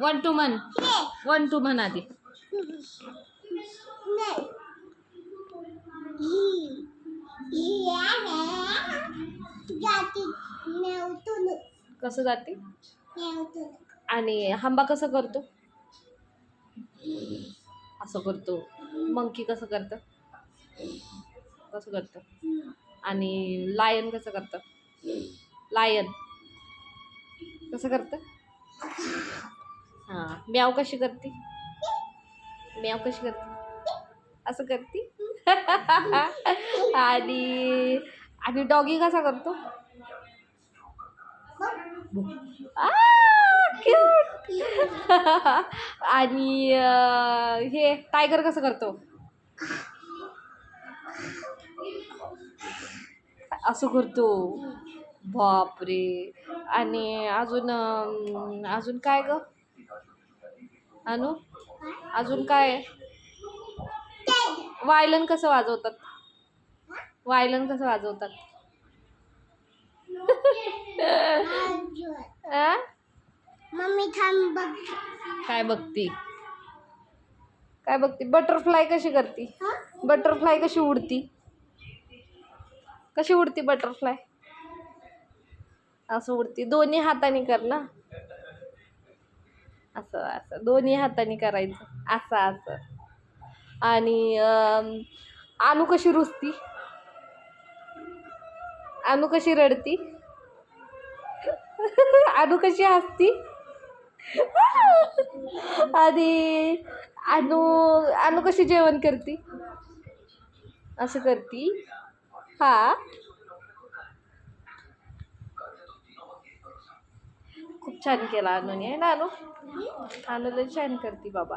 One two म्हण one two म्हण आधी कसं जाते? आणि हंबा कसं करतो? असं करतो. मंकी कसं करतं? कसं करतं? आणि लायन कसं करतं? लायन कसं करतं? हां म्याव कशी करते? म्याव कशी करते? असं करते? आणि आणि डॉगी कसा करतो? आणि हे टायगर कसं करतो? असं करतो. बापरे. आणि अजून अजून काय ग? अनु अजून काय? आहे? वायलन कसं वाजवतात? वायलन कसं वाजवतात? मम्मी थांब काय बघती? काय बघती? बटरफ्लाय कशी करती? बटरफ्लाय कशी उडती? कशी उडती बटरफ्लाय? असं उडती. दोन्ही हाताने कर ना. असं असं. दोन्ही हाताने करायचं. असं असं. आणि अम, अनु कशी रुजती अनु कशी रडती? अनु कशी हसती? आणि अनु अनु कशी जेवण करती? असं करती. हा. छान केला अनुने. आहे ना अनु? अनुला छान करते बाबा.